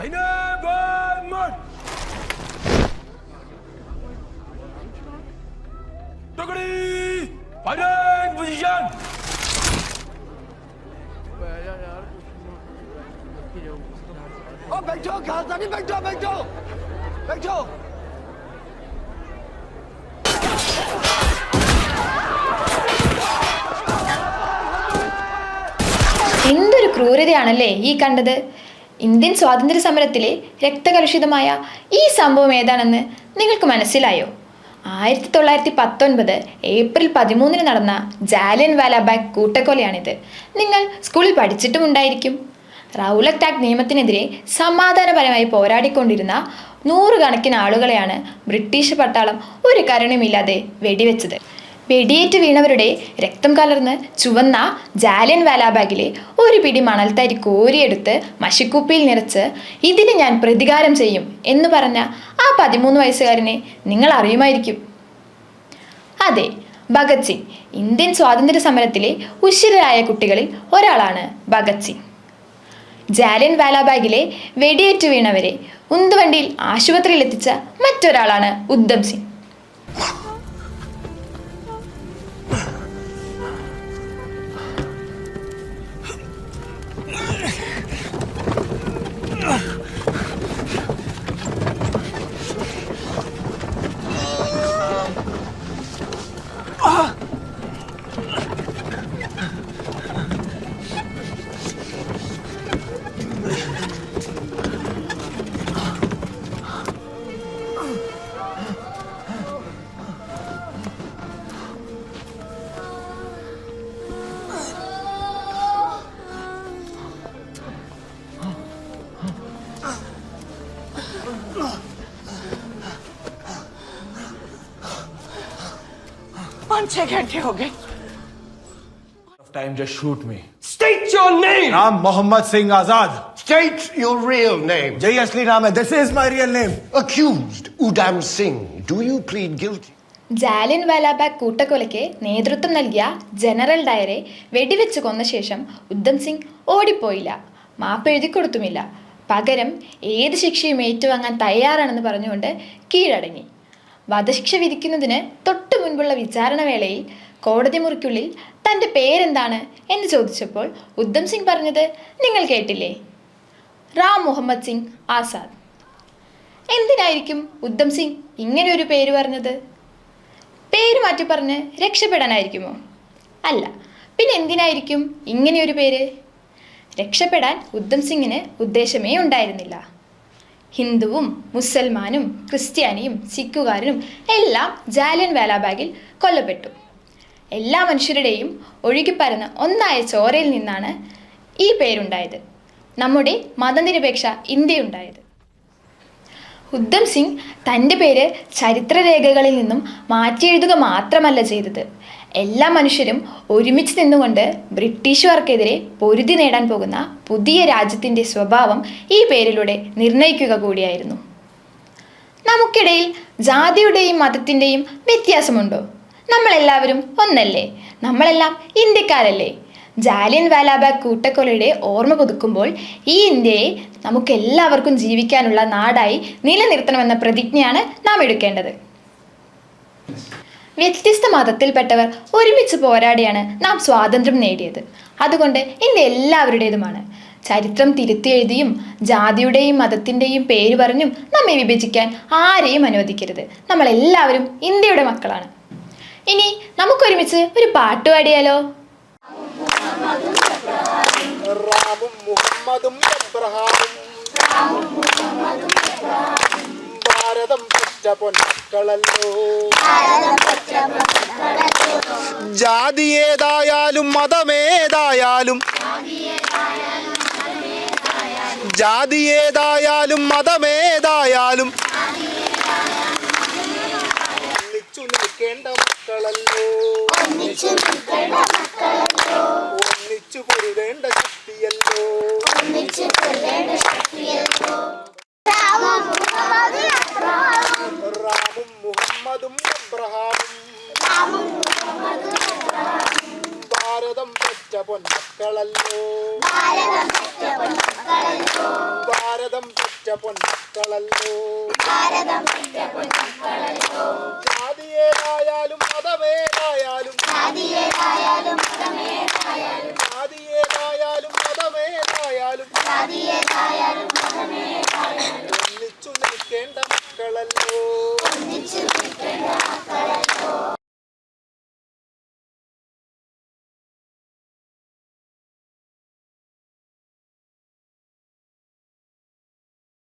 They never march! Dugri! Fighting position! Oh, Bento, Kazani, Bento, Bento! Bento! എന്തൊരു ക്രൂരതയാണല്ലേ ഈ കണ്ടത് Indian സ്വാതന്ത്ര്യ സമരത്തിലെ രക്തകലുഷിതമായ ഈ സംഭവം ഏതാണെന്ന് നിങ്ങൾക്ക് മനസ്സിലായോ? ആയിരത്തി തൊള്ളായിരത്തി പത്തൊൻപത് ഏപ്രിൽ പതിമൂന്നിന് നടന്ന ജാലിയൻ വാലാബാഗ് കൂട്ടക്കൊലയാണിത്. നിങ്ങൾ സ്കൂളിൽ പഠിച്ചിട്ടുമുണ്ടായിരിക്കും റൗലറ്റ് ആക്ട് നിയമത്തിനെതിരെ സമാധാനപരമായി പോരാടിക്കൊണ്ടിരുന്ന നൂറുകണക്കിന് ആളുകളെയാണ് ബ്രിട്ടീഷ് പട്ടാളം ഒരു കരുണയുമില്ലാതെ വെടിവെച്ചത്. വെടിയേറ്റ് വീണവരുടെ രക്തം കലർന്ന് ചുവന്ന ജാലിയൻ വാലാബാഗിലെ ഒരു പിടി മണൽത്തരി കോരിയെടുത്ത് മഷിക്കുപ്പിയിൽ നിറച്ച് ഇതിന് ഞാൻ പ്രതികാരം ചെയ്യും എന്ന് പറഞ്ഞ ആ പതിമൂന്ന് വയസ്സുകാരനെ നിങ്ങൾ അറിയുമായിരിക്കും. അതെ ഭഗത് സിംഗ് ഇന്ത്യൻ സ്വാതന്ത്ര്യ സമരത്തിലെ ഉശിരരായ കുട്ടികളിൽ ഒരാളാണ് ഭഗത് സിംഗ്. ജാലിയൻ വാലാബാഗിലെ വെടിയേറ്റ് വീണവരെ ഉന്തുവണ്ടിയിൽ ആശുപത്രിയിൽ എത്തിച്ച മറ്റൊരാളാണ് ഉദ്ധം സിംഗ്. पाँच छह घंटे हो गए Of time, just shoot me. State your name. I'm Mohammed Singh Azad. State your real name. Jai Asli Naam hai. This is my real name. Accused Udam Singh. Do you plead guilty? Jallian Walabagh കൂട്ടക്കൊലയ്ക്ക് നേതൃത്വം നൽകിയ general ഡയറെ വെടിവെച്ച് കൊന്ന ശേഷം ഉദ്ധം സിംഗ് ഓടിപ്പോയില്ല മാപ്പ് എഴുതി കൊടുത്തുമില്ല പകരം ഏത് ശിക്ഷയും ഏറ്റുവാങ്ങാൻ തയ്യാറാണെന്ന് പറഞ്ഞുകൊണ്ട് കീഴടങ്ങി വധശിക്ഷ വിധിക്കുന്നതിന് തൊട്ടു മുൻപുള്ള വിചാരണ വേളയിൽ കോടതി മുറിക്കുള്ളിൽ തന്റെ പേരെന്താണ് എന്ന് ചോദിച്ചപ്പോൾ ഉദ്ധം സിംഗ് പറഞ്ഞത് നിങ്ങൾ കേട്ടില്ലേ? റാം മുഹമ്മദ് സിംഗ് ആസാദ്. എന്തിനായിരിക്കും ഉദ്ധം സിംഗ് ഇങ്ങനെ ഒരു പേര് പറഞ്ഞത്? പേര് മാറ്റി പറഞ്ഞ് രക്ഷപ്പെടാനായിരിക്കുമോ? അല്ല പിന്നെ എന്തിനായിരിക്കും ഇങ്ങനെയൊരു പേര്? രക്ഷപ്പെടാൻ ഉദ്ധം സിംഗിന് ഉദ്ദേശമേ ഉണ്ടായിരുന്നില്ല. ഹിന്ദുവും മുസൽമാനും ക്രിസ്ത്യാനിയും സിഖുകാരനും എല്ലാം ജാലിയൻ വാലാബാഗിൽ കൊല്ലപ്പെട്ടു. എല്ലാ മനുഷ്യരുടെയും ഒഴുകിപ്പരന്ന ഒന്നായ ചോരയിൽ നിന്നാണ് ഈ പേരുണ്ടായത്. നമ്മുടെ മതനിരപേക്ഷ ഇന്ത്യയുണ്ടായത്. ഉദ്ധം സിംഗ് തന്റെ പേര് ചരിത്രരേഖകളിൽ നിന്നും മാറ്റിയെഴുതുക മാത്രമല്ല ചെയ്തത്. എല്ലാ മനുഷ്യരും ഒരുമിച്ച് നിന്നുകൊണ്ട് ബ്രിട്ടീഷുകാർക്കെതിരെ പൊരുതി നേടാൻ പോകുന്ന പുതിയ രാജ്യത്തിന്റെ സ്വഭാവം ഈ പേരിലൂടെ നിർണയിക്കുക കൂടിയായിരുന്നു. നമുക്കിടയിൽ ജാതിയുടെയും മതത്തിന്റെയും വ്യത്യാസമുണ്ടോ? നമ്മളെല്ലാവരും ഒന്നല്ലേ? നമ്മളെല്ലാം ഇന്ത്യക്കാരല്ലേ? ജാലിയൻ വാലാബാഗ് കൂട്ടക്കൊലയുടെ ഓർമ്മ പുതുക്കുമ്പോൾ ഈ ഇന്ത്യയെ നമുക്കെല്ലാവർക്കും ജീവിക്കാനുള്ള നാടായി നിലനിർത്തണമെന്ന പ്രതിജ്ഞയാണ് നാം എടുക്കേണ്ടത് വ്യത്യസ്ത മതത്തിൽപ്പെട്ടവർ ഒരുമിച്ച് പോരാടിയാണ് നാം സ്വാതന്ത്ര്യം നേടിയത്. അതുകൊണ്ട് ഇന്ന് എല്ലാവരുടേതുമാണ്. ചരിത്രം തിരുത്തിയെഴുതിയും ജാതിയുടെയും മതത്തിന്റെയും പേര് പറഞ്ഞും നമ്മെ വിഭജിക്കാൻ ആരെയും അനുവദിക്കരുത്. നമ്മളെല്ലാവരും ഇന്ത്യയുടെ മക്കളാണ്. ഇനി നമുക്കൊരുമിച്ച് ഒരു പാട്ട് പാടിയാലോ? റാമും മുഹമ്മദും എബ്രഹാമും ഭാരതം പൊന്നക്കളല്ലോ ജാതി ഏതായാലും മതമേതായാലും ജാതി ഏതായാലും മതമേതായാലും ഒന്നിച്ചു നിൽക്കേണ്ട മക്കളല്ലോ. പെറ്റ പൊന്നക്കളല്ലോ ഭാരതം പെറ്റ പൊന്മക്കളല്ലോ ജാതിയേതായാലും മതമേതായാലും